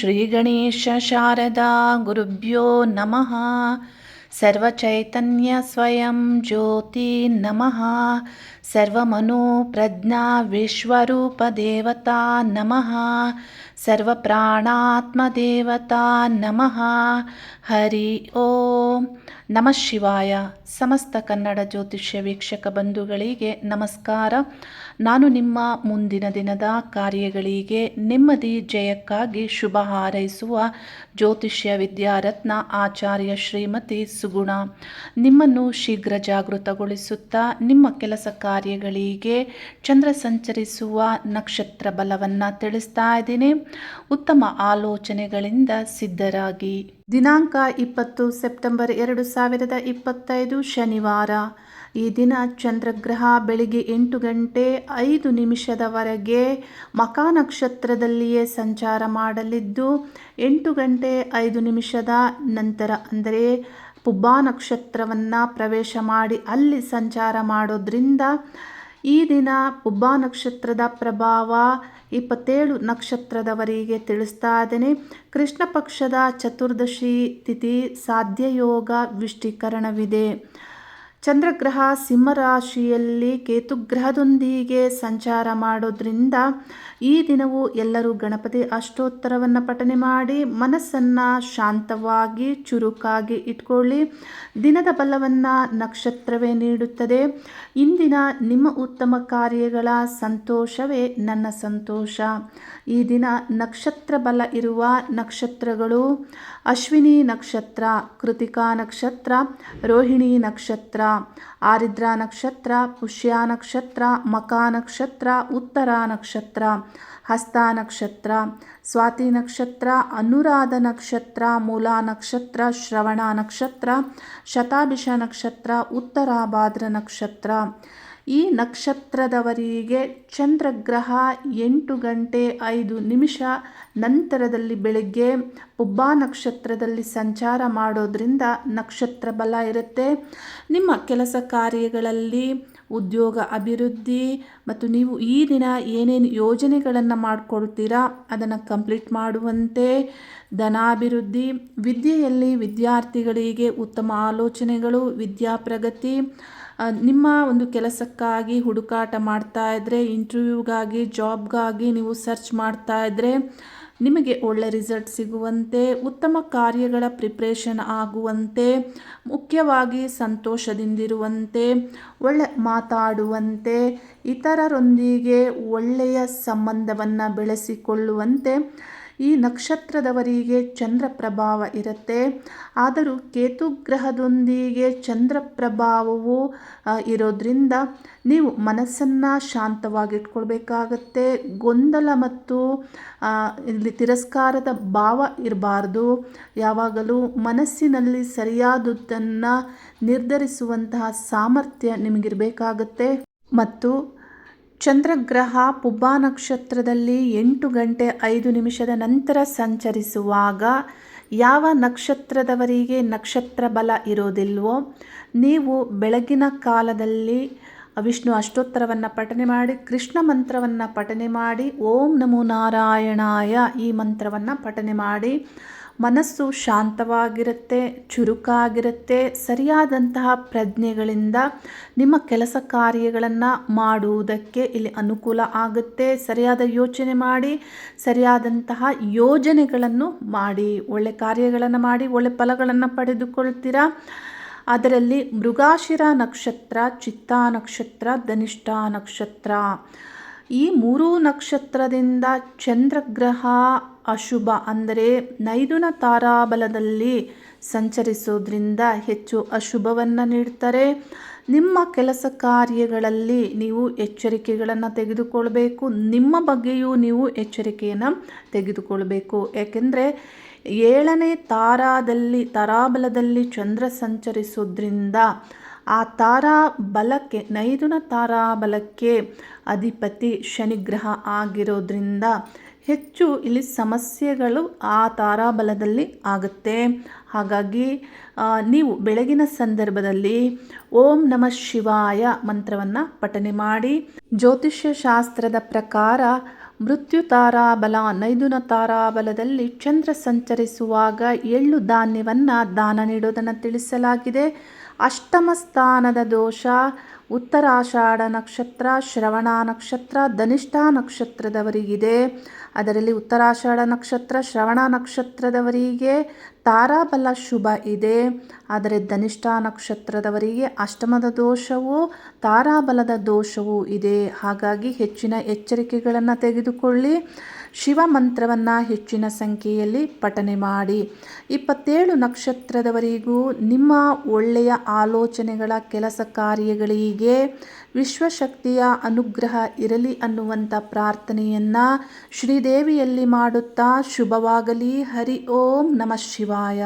श्रीगणेशशारदा गुरुभ्यो नमः। सर्वचैतन्यस्वयं ज्योति नमः। सर्वमनुप्रज्ञाविश्वरूपदेवता नमः। ಸರ್ವಪ್ರಾಣಾತ್ಮದೇವತಾ ನಮಃ ಹರಿ ಓಂ. ನಮಃ ಶಿವಾಯ. ಸಮಸ್ತ ಕನ್ನಡ ಜ್ಯೋತಿಷ್ಯ ವೀಕ್ಷಕ ಬಂಧುಗಳಿಗೆ ನಮಸ್ಕಾರ. ನಾನು ನಿಮ್ಮ ಮುಂದಿನ ದಿನದ ಕಾರ್ಯಗಳಿಗೆ ನೆಮ್ಮದಿ ಜಯಕ್ಕಾಗಿ ಶುಭ ಹಾರೈಸುವ ಜ್ಯೋತಿಷ್ಯ ವಿದ್ಯಾರತ್ನ ಆಚಾರ್ಯ ಶ್ರೀಮತಿ ಸುಗುಣ. ನಿಮ್ಮನ್ನು ಶೀಘ್ರ ಜಾಗೃತಗೊಳಿಸುತ್ತಾ ನಿಮ್ಮ ಕೆಲಸ ಕಾರ್ಯಗಳಿಗೆ ಚಂದ್ರ ಸಂಚರಿಸುವ ನಕ್ಷತ್ರ ಬಲವನ್ನು ತಿಳಿಸ್ತಾ ಇದ್ದೀನಿ. ಉತ್ತಮ ಆಲೋಚನೆಗಳಿಂದ ಸಿದ್ಧರಾಗಿ. ದಿನಾಂಕ ಇಪ್ಪತ್ತು ಸೆಪ್ಟೆಂಬರ್ ಎರಡು ಸಾವಿರದ ಇಪ್ಪತ್ತೈದು ಶನಿವಾರ. ಈ ದಿನ ಚಂದ್ರಗ್ರಹ ಬೆಳಿಗ್ಗೆ ಎಂಟು ಗಂಟೆ ಐದು ನಿಮಿಷದವರೆಗೆ ಮಕಾ ನಕ್ಷತ್ರದಲ್ಲಿಯೇ ಸಂಚಾರ ಮಾಡಲಿದ್ದು, ಎಂಟು ಗಂಟೆ ಐದು ನಿಮಿಷದ ನಂತರ ಅಂದರೆ ಪುಬ್ಬಾ ನಕ್ಷತ್ರವನ್ನು ಪ್ರವೇಶ ಮಾಡಿ ಅಲ್ಲಿ ಸಂಚಾರ ಮಾಡೋದ್ರಿಂದ ಈ ದಿನ ಪುಬ್ಬಾ ನಕ್ಷತ್ರದ ಪ್ರಭಾವ ಇಪ್ಪತ್ತೇಳು ನಕ್ಷತ್ರದವರಿಗೆ ತಿಳಿಸ್ತಾ ಇದ್ದೇನೆ ಕೃಷ್ಣ ಪಕ್ಷದ ಚತುರ್ದಶಿ ತಿಥಿ ಸಾಧ್ಯಯೋಗ ವಿಷ್ಟೀಕರಣವಿದೆ ಚಂದ್ರಗ್ರಹ ಸಿಂಹರಾಶಿಯಲ್ಲಿ ಕೇತುಗ್ರಹದೊಂದಿಗೆ ಸಂಚಾರ ಮಾಡೋದ್ರಿಂದ ಈ ದಿನವು ಎಲ್ಲರೂ ಗಣಪತಿ ಅಷ್ಟೋತ್ತರವನ್ನು ಪಠನೆ ಮಾಡಿ ಮನಸ್ಸನ್ನು ಶಾಂತವಾಗಿ, ಚುರುಕಾಗಿ ಇಟ್ಕೊಳ್ಳಿ. ದಿನದ ಬಲವನ್ನು ನಕ್ಷತ್ರವೇ ನೀಡುತ್ತದೆ. ಇಂದಿನ ನಿಮ್ಮ ಉತ್ತಮ ಕಾರ್ಯಗಳ ಸಂತೋಷವೇ ನನ್ನ ಸಂತೋಷ. ಈ ದಿನ ನಕ್ಷತ್ರ ಬಲ ಇರುವ ನಕ್ಷತ್ರಗಳು ಅಶ್ವಿನಿ ನಕ್ಷತ್ರ, ಕೃತಿಕಾ ನಕ್ಷತ್ರ, ರೋಹಿಣಿ ನಕ್ಷತ್ರ ಆರಿದ್ರ ನಕ್ಷತ್ರ ಪುಷ್ಯ ನಕ್ಷತ್ರ ಮಕ ನಕ್ಷತ್ರ ಉತ್ತರ ನಕ್ಷತ್ರ ಹಸ್ತ ನಕ್ಷತ್ರ ಸ್ವಾತಿ ನಕ್ಷತ್ರ ಅನುರಾಧ ನಕ್ಷತ್ರ ಮೂಲ ನಕ್ಷತ್ರ ಶ್ರವಣ ನಕ್ಷತ್ರ ಶತಾಭಿಷ ನಕ್ಷತ್ರ ಉತ್ತರಾಭಾದ್ರ ನಕ್ಷತ್ರ ಈ ನಕ್ಷತ್ರದವರಿಗೆ ಚಂದ್ರಗ್ರಹ ಎಂಟು ಗಂಟೆ ಐದು ನಿಮಿಷ ನಂತರದಲ್ಲಿ ಬೆಳಗ್ಗೆ ಪುಬ್ಬಾ ನಕ್ಷತ್ರದಲ್ಲಿ ಸಂಚಾರ ಮಾಡೋದ್ರಿಂದ ನಕ್ಷತ್ರ ಬಲ ಇರುತ್ತೆ. ನಿಮ್ಮ ಕೆಲಸ ಕಾರ್ಯಗಳಲ್ಲಿ ಉದ್ಯೋಗ ಅಭಿವೃದ್ಧಿ ಮತ್ತು ನೀವು ಈ ದಿನ ಏನೇನು ಯೋಜನೆಗಳನ್ನು ಮಾಡಿಕೊಳ್ತೀರಾ ಅದನ್ನು ಕಂಪ್ಲೀಟ್ ಮಾಡುವಂತೆ ಧನಾಭಿವೃದ್ಧಿ, ವಿದ್ಯೆಯಲ್ಲಿ ವಿದ್ಯಾರ್ಥಿಗಳಿಗೆ ಉತ್ತಮ ಆಲೋಚನೆಗಳು ವಿದ್ಯಾ ಪ್ರಗತಿ ನಿಮ್ಮ ಒಂದು ಕೆಲಸಕ್ಕಾಗಿ ಹುಡುಕಾಟ ಮಾಡ್ತಾ ಇದ್ದರೆ ಇಂಟರ್ವ್ಯೂಗಾಗಿ ಜಾಬ್ಗಾಗಿ ನೀವು ಸರ್ಚ್ ಮಾಡ್ತಾ ಇದ್ದರೆ ನಿಮಗೆ ಒಳ್ಳೆ ರಿಸಲ್ಟ್ ಸಿಗುವಂತೆ, ಉತ್ತಮ ಕಾರ್ಯಗಳ ಪ್ರಿಪ್ರೇಷನ್ ಆಗುವಂತೆ, ಮುಖ್ಯವಾಗಿ ಸಂತೋಷದಿಂದಿರುವಂತೆ, ಒಳ್ಳೆ ಮಾತಾಡುವಂತೆ, ಇತರರೊಂದಿಗೆ ಒಳ್ಳೆಯ ಸಂಬಂಧವನ್ನು ಬೆಳೆಸಿಕೊಳ್ಳುವಂತೆ ಈ ನಕ್ಷತ್ರದವರಿಗೆ ಚಂದ್ರ ಪ್ರಭಾವ ಇರುತ್ತೆ. ಆದರೂ ಕೇತು ಗ್ರಹದೊಂದಿಗೆ ಚಂದ್ರ ಪ್ರಭಾವವು ಇರೋದ್ರಿಂದ ನೀವು ಮನಸ್ಸನ್ನು ಶಾಂತವಾಗಿಟ್ಕೊಳ್ಬೇಕಾಗತ್ತೆ. ಗೊಂದಲ ಮತ್ತು ಇಲ್ಲಿ ತಿರಸ್ಕಾರದ ಭಾವ ಇರಬಾರ್ದು. ಯಾವಾಗಲೂ ಮನಸ್ಸಿನಲ್ಲಿ ಸರಿಯಾದುದನ್ನು ನಿರ್ಧರಿಸುವಂತಹ ಸಾಮರ್ಥ್ಯ ನಿಮಗಿರಬೇಕಾಗತ್ತೆ. ಮತ್ತು ಚಂದ್ರಗ್ರಹ ಪುಬ್ಬಾ ನಕ್ಷತ್ರದಲ್ಲಿ ಎಂಟು ಗಂಟೆ ಐದು ನಿಮಿಷದ ನಂತರ ಸಂಚರಿಸುವಾಗ ಯಾವ ನಕ್ಷತ್ರದವರಿಗೆ ನಕ್ಷತ್ರ ಬಲ ಇರೋದಿಲ್ವೋ ನೀವು ಬೆಳಗಿನ ಕಾಲದಲ್ಲಿ ವಿಷ್ಣು ಅಷ್ಟೋತ್ತರವನ್ನು ಪಠನೆ ಮಾಡಿ, ಕೃಷ್ಣ ಮಂತ್ರವನ್ನು ಪಠನೆ ಮಾಡಿ, ಓಂ ನಮೋ ನಾರಾಯಣಾಯ ಈ ಮಂತ್ರವನ್ನು ಪಠನೆ ಮಾಡಿ ಮನಸ್ಸು ಶಾಂತವಾಗಿರುತ್ತೆ, ಚುರುಕಾಗಿರುತ್ತೆ, ಸರಿಯಾದಂತಹ ಪ್ರಜ್ಞೆಗಳಿಂದ ನಿಮ್ಮ ಕೆಲಸ ಕಾರ್ಯಗಳನ್ನು ಮಾಡುವುದಕ್ಕೆ ಇಲ್ಲಿ ಅನುಕೂಲ ಆಗುತ್ತೆ. ಸರಿಯಾದ ಯೋಚನೆ ಮಾಡಿ, ಸರಿಯಾದಂತಹ ಯೋಜನೆಗಳನ್ನು ಮಾಡಿ, ಒಳ್ಳೆ ಕಾರ್ಯಗಳನ್ನು ಮಾಡಿ, ಒಳ್ಳೆ ಫಲಗಳನ್ನು ಪಡೆದುಕೊಳ್ತೀರಾ? ಅದರಲ್ಲಿ ಮೃಗಾಶಿರ ನಕ್ಷತ್ರ, ಚಿತ್ತಾ ನಕ್ಷತ್ರ, ಧನಿಷ್ಠ ನಕ್ಷತ್ರ. ಈ ಮೂರೂ ನಕ್ಷತ್ರದಿಂದ ಚಂದ್ರಗ್ರಹ ಅಶುಭ ಅಂದರೆ ನೈದುನ ತಾರಾಬಲದಲ್ಲಿ ಸಂಚರಿಸೋದ್ರಿಂದ ಹೆಚ್ಚು ಅಶುಭವನ್ನು ನೀಡ್ತಾರೆ. ನಿಮ್ಮ ಕೆಲಸ ಕಾರ್ಯಗಳಲ್ಲಿ ನೀವು ಎಚ್ಚರಿಕೆಗಳನ್ನು ತೆಗೆದುಕೊಳ್ಬೇಕು. ನಿಮ್ಮ ಬಗ್ಗೆಯೂ ನೀವು ಎಚ್ಚರಿಕೆಯನ್ನು ತೆಗೆದುಕೊಳ್ಬೇಕು. ಏಕೆಂದರೆ ಏಳನೇ ತಾರಾದಲ್ಲಿ, ತಾರಾಬಲದಲ್ಲಿ ಚಂದ್ರ ಸಂಚರಿಸೋದ್ರಿಂದ ಆ ತಾರಾ ಬಲಕ್ಕೆ ನೈದುನ ತಾರಾಬಲಕ್ಕೆ ಅಧಿಪತಿ ಶನಿಗ್ರಹ ಆಗಿರೋದ್ರಿಂದ ಹೆಚ್ಚು ಇಲ್ಲಿ ಸಮಸ್ಯೆಗಳು ಆ ತಾರಾಬಲದಲ್ಲಿ ಆಗುತ್ತೆ. ಹಾಗಾಗಿ ನೀವು ಬೆಳಗಿನ ಸಂದರ್ಭದಲ್ಲಿ ಓಂ ನಮಃ ಶಿವಾಯ ಮಂತ್ರವನ್ನು ಪಠನೆ ಮಾಡಿ. ಜ್ಯೋತಿಷ್ಯ ಶಾಸ್ತ್ರದ ಪ್ರಕಾರ ಮೃತ್ಯು ತಾರಾಬಲ ನೈದುನ ತಾರಾಬಲದಲ್ಲಿ ಚಂದ್ರ ಸಂಚರಿಸುವಾಗ ಎಳ್ಳು ಧಾನ್ಯವನ್ನು ದಾನ ನೀಡೋದನ್ನು ತಿಳಿಸಲಾಗಿದೆ. ಅಷ್ಟಮ ಸ್ಥಾನದ ದೋಷ ಉತ್ತರಾಷಾಢ ನಕ್ಷತ್ರ, ಶ್ರವಣ ನಕ್ಷತ್ರ, ಧನಿಷ್ಠ ನಕ್ಷತ್ರದವರಿಗಿದೆ. ಅದರಲ್ಲಿ ಉತ್ತರಾಷಾಢ ನಕ್ಷತ್ರ, ಶ್ರವಣ ನಕ್ಷತ್ರದವರಿಗೆ ತಾರಾಬಲ ಶುಭ ಇದೆ. ಆದರೆ ಧನಿಷ್ಠ ನಕ್ಷತ್ರದವರಿಗೆ ಅಷ್ಟಮದ ದೋಷವು ತಾರಾಬಲದ ದೋಷವೂ ಇದೆ. ಹಾಗಾಗಿ ಹೆಚ್ಚಿನ ಎಚ್ಚರಿಕೆಗಳನ್ನು ತೆಗೆದುಕೊಳ್ಳಿ. ಶಿವ ಮಂತ್ರವನ್ನು ಹೆಚ್ಚಿನ ಸಂಖ್ಯೆಯಲ್ಲಿ ಪಠನೆ ಮಾಡಿ. ಇಪ್ಪತ್ತೇಳು ನಕ್ಷತ್ರದವರಿಗೂ ನಿಮ್ಮ ಒಳ್ಳೆಯ ಆಲೋಚನೆಗಳ ಕೆಲಸ ಕಾರ್ಯಗಳಿಗೆ ವಿಶ್ವಶಕ್ತಿಯ ಅನುಗ್ರಹ ಇರಲಿ ಅನ್ನುವಂಥ ಪ್ರಾರ್ಥನೆಯನ್ನು ಶ್ರೀದೇವಿಯಲ್ಲಿ ಮಾಡುತ್ತಾ ಶುಭವಾಗಲಿ ಹರಿ ಓಂ ನಮಃ ಶಿವಾಯ.